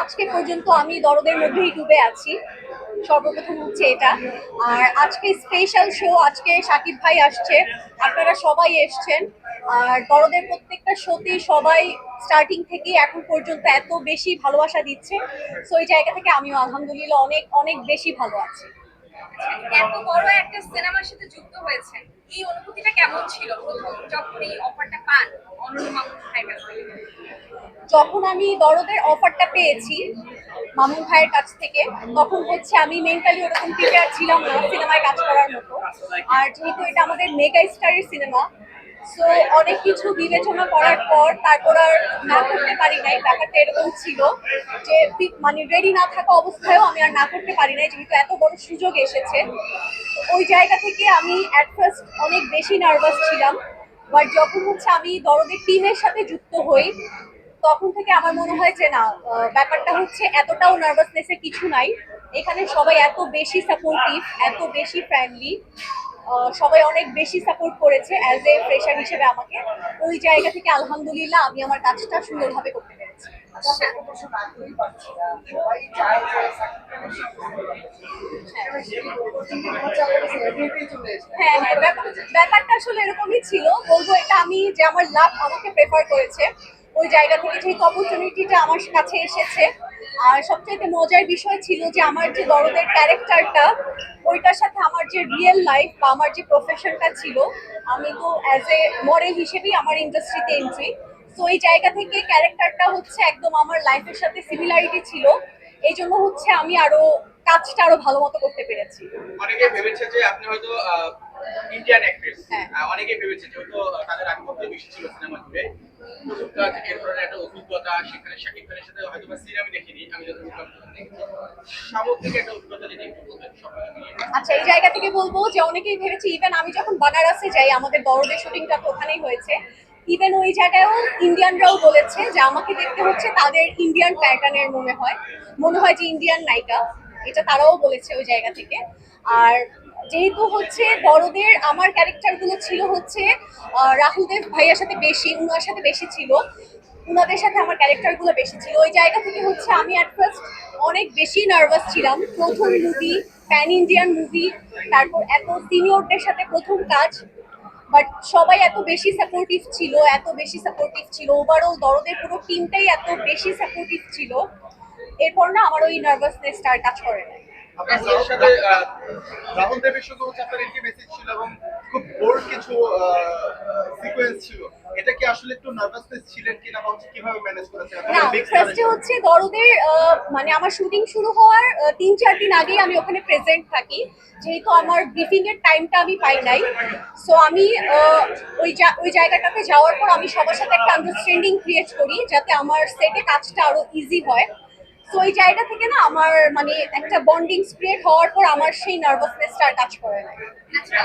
আজকে পর্যন্ত আমি দরদের মধ্যেই ডুবে আছি। সর্বপ্রথম হচ্ছে এটা। আর আজকে স্পেশাল শো আজকে সাকিব ভাই আসছে। আপনারা সবাই এসছেন। আর দরদের প্রত্যেকটা শোতেই সবাই স্টার্টিং থেকে এখন পর্যন্ত এত বেশি ভালোবাসা দিচ্ছে। সো এই জায়গা থেকে আমিও আলহামদুলিল্লাহ অনেক অনেক বেশি ভালো আছি। এত বড় একটা সিনেমার সাথে যুক্ত হয়েছেন, এই অনুভূতিটা কেমন ছিল? প্রথম যখন এই অফারটা পান, অনন্য যখন আমি দরদের অফারটা পেয়েছি মামুন ভাইয়ের কাছ থেকে, তখন হচ্ছে আমি মেন্টালি ওরকম প্রিপেয়ার ছিলাম না, সিনেমায় কাজ করার মতো। আর যেহেতু এটা আমাদের মেগা স্টারের সিনেমা সো অনেক কিছু বিবেচনা করার পর তারপর আর না করতে পারি নাই। ব্যাপারটা এরকম ছিল যে মানে রেডি না থাকা অবস্থায়ও আমি আর না করতে পারি নাই, যেহেতু এত বড় সুযোগ এসেছে। ওই জায়গা থেকে আমি অ্যাট ফার্স্ট অনেক বেশি নার্ভাস ছিলাম বাট যখন হচ্ছে আমি দরদের টিমের সাথে যুক্ত হই, তখন থেকে আমার মনে হয় যে, না ব্যাপারটা হচ্ছে এতটাও নার্ভাসনেসের কিছু নাই। এখানে সবাই এত বেশি সাপোর্টিভ এত বেশি ফ্রেন্ডলি সবাই অনেক বেশি সাপোর্ট করেছে অ্যাজ এ ফ্রেশার হিসেবে আমাকে। ওই জায়গা থেকে আলহামদুলিল্লাহ আমি আমার কাজটা সুন্দরভাবে করতে পেরেছি। হ্যাঁ হ্যাঁ ব্যাপার- ব্যাপারটা আসলে এরকমই ছিল। বলব এটা আমি যে আমার লাভ আমাকে প্রেফার করেছে। ওই জায়গা থেকে যেহেতু অপরচুনিটিটা আমার কাছে এসেছে। আর সবচেয়ে মজার বিষয় ছিল যে আমার যে দরদের ক্যারেক্টারটা ওইটার সাথে যে রিয়েল লাইফ বা আমার যে প্রফেশনটা ছিল আমি তো অ্যাজ এ মডেল হিসেবেই আমার ইন্ডাস্ট্রিতে এন্ট্রি তো এই জায়গা থেকে ক্যারেক্টারটা হচ্ছে একদম আমার লাইফের সাথে সিমিলারিটি ছিল। এই জন্য হচ্ছে আমি আরও কাজটা আরও ভালো মতো করতে পেরেছি। অনেকে ভেবেছে যে আপনি হয়তো ইন্ডিয়ান অ্যাক্ট্রেস। অনেকে ভেবেছে যেহেতু তাদের আধিপত্য বেশি ছিল সিনেমা জুড়ে। একটা অভিজ্ঞতা সেখানে শাকিব খানের সাথে হয়তো সিনেমা দেখিনি আমি যত সামগ্রিক একটা এই জায়গা থেকে বলব যে অনেকেই ভেবেছি ইভেন আমি যখন বানারসে যাই আমাদের বড়দের শুটিংটা তো ওখানেই হয়েছে ইভেন ওই জায়গায়ও ইন্ডিয়ানরাও বলেছে যে আমাকে দেখতে হচ্ছে তাদের ইন্ডিয়ান প্যাটার্নের মনে হয় মনে হয় যে ইন্ডিয়ান নায়িকা এটা তারাও বলেছে ওই জায়গা থেকে। আর যেহেতু হচ্ছে বড়দের আমার ক্যারেক্টারগুলো ছিল হচ্ছে আহ, রাহুল দেব ভাইয়ার সাথে বেশি উনার সাথে বেশি ছিল উনাদের সাথে আমার ক্যারেক্টারগুলো বেশি ছিল। ওই জায়গা থেকে হচ্ছে আমি অ্যাট ফার্স্ট অনেক বেশি নার্ভাস ছিলাম। প্রথম মুভি প্যান ইন্ডিয়ান মুভি তারপর এত সিনিয়রদের সাথে প্রথম কাজ বাট সবাই এত বেশি সাপোর্টিভ ছিল, এত বেশি সাপোর্টিভ ছিল। ওভারঅল দরদের পুরো টিমটাই এত বেশি সাপোর্টিভ ছিল। এরপর না আমার ওই নার্ভাসনেসটা আর কাজ করে না। রাহুল দেবের সঙ্গে হচ্ছে আপনার ইন্টিমেসি ছিল এবং খুব বোল্ড কিছু সিকোয়েন্স ছিল। এটা কি আসলে একটু নার্ভাসনেস ছিলেন কিনা বা কীভাবে ম্যানেজ করেছেন? না ফার্স্টে হচ্ছে দরদের মানে আমার শুটিং শুরু হওয়ার তিন চার দিন আগেই আমি ওখানে প্রেজেন্ট থাকি। যেহেতু আমার ব্রিফিং এর টাইমটা আমি পাই নাই। সো আমি ওই ওই জায়গাটাতে যাওয়ার পর আমি সবার সাথে একটা আন্ডারস্ট্যান্ডিং ক্রিয়েট করি যাতে আমার সেটে কাজটা আরও ইজি হয়। তো ওই জায়গা থেকে না আমার মানে একটা বন্ডিং স্প্রেড হওয়ার পর আমার সেই নার্ভাসনেসটা আর কাজ করে না। আচ্ছা